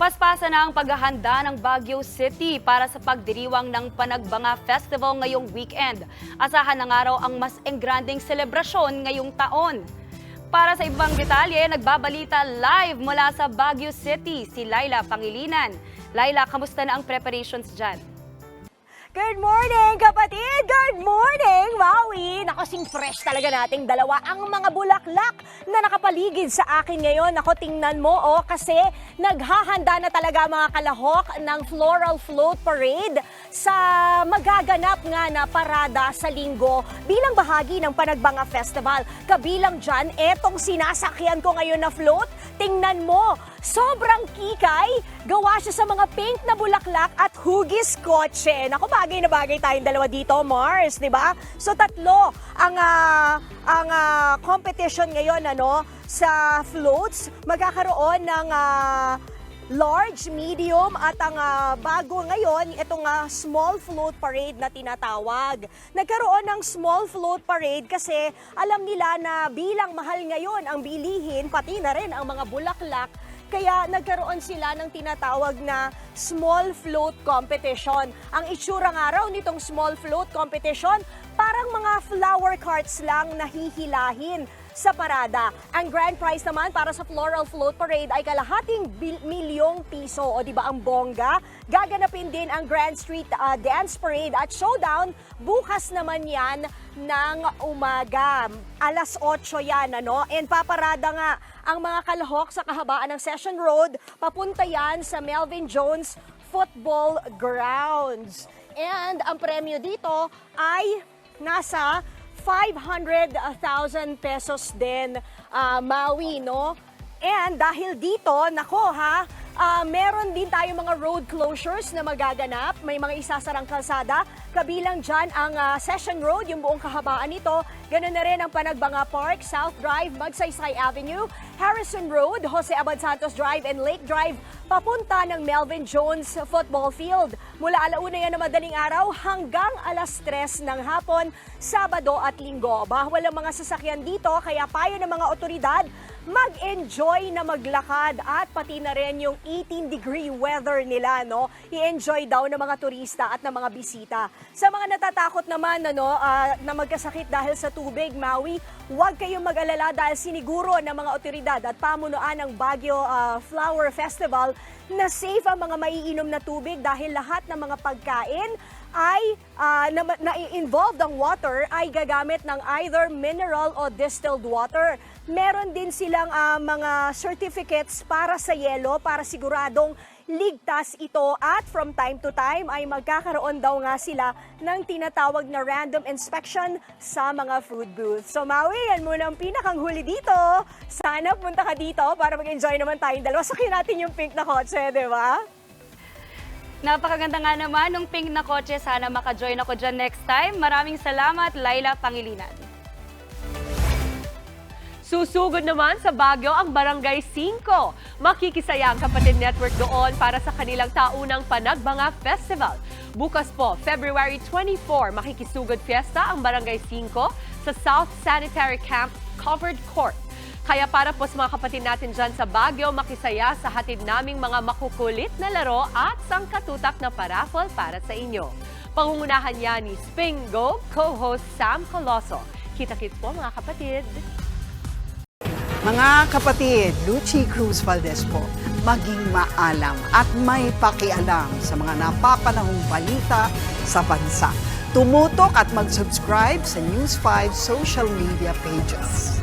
Paspasa na ang paghahanda ng Baguio City para sa pagdiriwang ng Panagbanga Festival ngayong weekend. Asahan ng araw ang mas engranding selebrasyon ngayong taon. Para sa ibang detalye, nagbabalita live mula sa Baguio City si Laila Pangilinan. Laila, kamusta na ang preparations dyan? Good morning, kapatid! Good morning, Maui! Nakasing fresh talaga nating dalawa ang mga bulaklak na nakapaligid sa akin ngayon. Ako, tingnan mo, oh, kasi naghahanda na talaga mga kalahok ng Floral Float Parade sa magaganap nga na parada sa linggo bilang bahagi ng Panagbanga Festival. Kabilang dyan, etong sinasakyan ko ngayon na float. Tingnan mo, sobrang kikay. Gawa siya sa mga pink na bulaklak at hugis kotse. Naku, bagay na bagay tayong dalawa dito, Mars, di ba? So tatlo ang ah, ang ah, competition ngayon ano sa floats. Magkakaroon ng ah, large, medium at ang ah, bago ngayon, itong ah, small float parade na tinatawag. Nagkaroon ng small float parade kasi alam nila na bilang mahal ngayon ang bilihin, pati na rin ang mga bulaklak, kaya nagkaroon sila ng tinatawag na small float competition. Ang itsura nga raw nitong small float competition, parang mga flower carts lang na hihilahin sa parada. Ang grand prize naman para sa Floral Float Parade ay kalahating milyong piso o di ba ang bongga. Gaganapin din ang Grand Street uh, Dance Parade at Showdown bukas naman yan ng umaga. Alas 8 yan ano. And paparada nga ang mga kalahok sa kahabaan ng Session Road. Papunta yan sa Melvin Jones Football Grounds. And ang premyo dito ay nasa 500,000 pesos din ah, Maui, no? And dahil dito, nako ha, ah, meron din tayo mga road closures na magaganap. May mga isasarang kalsada. Kabilang dyan ang ah, Session Road, yung buong kahabaan nito. Ganun na rin ang Panagbanga Park, South Drive, Magsaysay Avenue, Harrison Road, Jose Abad Santos Drive, and Lake Drive, papunta ng Melvin Jones Football Field. Mula alauna yan na madaling araw hanggang alas 3 ng hapon, Sabado at Linggo. Bawal ang mga sasakyan dito, kaya payo ng mga otoridad, mag-enjoy na maglakad at pati na rin yung 18 degree weather nila, no? I-enjoy daw ng mga turista at ng mga bisita. Sa mga natatakot naman, ano, ah, na magkasakit dahil sa tubig, Maui, huwag kayong mag-alala dahil siniguro ng mga otoridad at pamunuan ng Baguio ah, Flower Festival na safe ang mga maiinom na tubig dahil lahat ng mga pagkain ay ah, na, na involved ang water ay gagamit ng either mineral o distilled water. Meron din silang ah, mga certificates para sa yelo para siguradong ligtas ito at from time to time ay magkakaroon daw nga sila ng tinatawag na random inspection sa mga food booths. So Maui, yan muna ang pinakang huli dito. Sana punta ka dito para mag-enjoy naman tayong dalawa. Sakyan natin yung pink na kotse, di ba? Napakaganda nga naman ng pink na kotse. Sana maka-join ako dyan next time. Maraming salamat, Laila Pangilinan. Susugod naman sa Baguio ang Barangay 5. Makikisaya ang Kapatid Network doon para sa kanilang taunang Panagbanga Festival. Bukas po, February 24, makikisugod fiesta ang Barangay 5 sa South Sanitary Camp Covered Court. Kaya para po sa mga kapatid natin dyan sa Baguio, makisaya sa hatid naming mga makukulit na laro at sangkatutak na paraffle para sa inyo. Pangungunahan niya ni Spingo, co-host Sam Coloso. Kita-kits po mga kapatid. Mga kapatid, Lucy Cruz Valdez po, maging maalam at may pakialam sa mga napapanahong balita sa bansa. Tumutok at mag-subscribe sa News 5 social media pages.